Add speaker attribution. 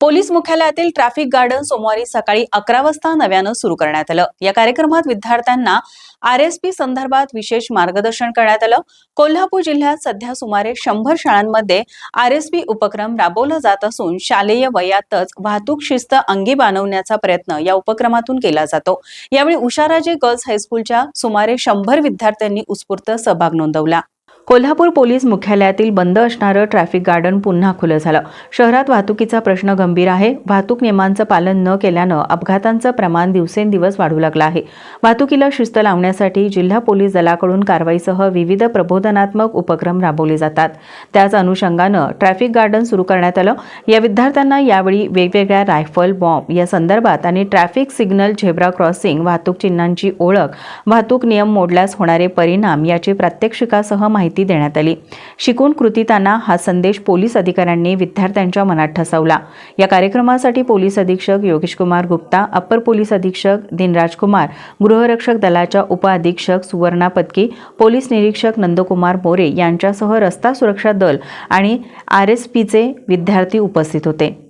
Speaker 1: Police मुख्यालयातील traffic garden सोमवारी सकाळी अकरा वाजता नव्यानं सुरू करण्यात आलं. या कार्यक्रमात विद्यार्थ्यांना आर एस पी संदर्भात विशेष मार्गदर्शन करण्यात आलं. कोल्हापूर जिल्ह्यात सध्या सुमारे शंभर शाळांमध्ये आर एस पी उपक्रम राबवला जात असून शालेय वयातच वाहतूक शिस्त अंगी बांधवण्याचा प्रयत्न या उपक्रमातून केला जातो. यावेळी उषाराजे गर्ल्स हायस्कूलच्या सुमारे शंभर विद्यार्थ्यांनी उत्स्फूर्त सहभाग नोंदवला. कोल्हापूर पोलीस मुख्यालयातील बंद असणारं ट्रॅफिक गार्डन पुन्हा खुलं झालं. शहरात वाहतुकीचा प्रश्न गंभीर आहे. वाहतूक नियमांचं पालन न केल्यानं अपघातांचं प्रमाण दिवसेंदिवस वाढू लागलं आहे. वाहतुकीला शिस्त लावण्यासाठी जिल्हा पोलीस दलाकडून कारवाईसह विविध प्रबोधनात्मक उपक्रम राबवले जातात. त्याच अनुषंगानं ट्रॅफिक गार्डन सुरू करण्यात आलं. या विद्यार्थ्यांना यावेळी वेगवेगळ्या रायफल बॉम्ब या संदर्भात आणि ट्रॅफिक सिग्नल झेब्रा क्रॉसिंग वाहतूक चिन्हांची ओळख वाहतूक नियम मोडल्यास होणारे परिणाम याची प्रात्यक्षिकासह माहिती माहिती देण्यात आली. शिकून कृतीताना हा संदेश पोलीस अधिकाऱ्यांनी विद्यार्थ्यांच्या मनात ठसवला. या कार्यक्रमासाठी पोलीस अधीक्षक योगेश कुमार गुप्ता अप्पर पोलीस अधीक्षक दिनराज कुमार गृहरक्षक दलाच्या उपअधीक्षक सुवर्णा पत्की पोलीस निरीक्षक नंदकुमार मोरे यांच्यासह रस्ता सुरक्षा दल आणि आर एस पीचे विद्यार्थी उपस्थित होते.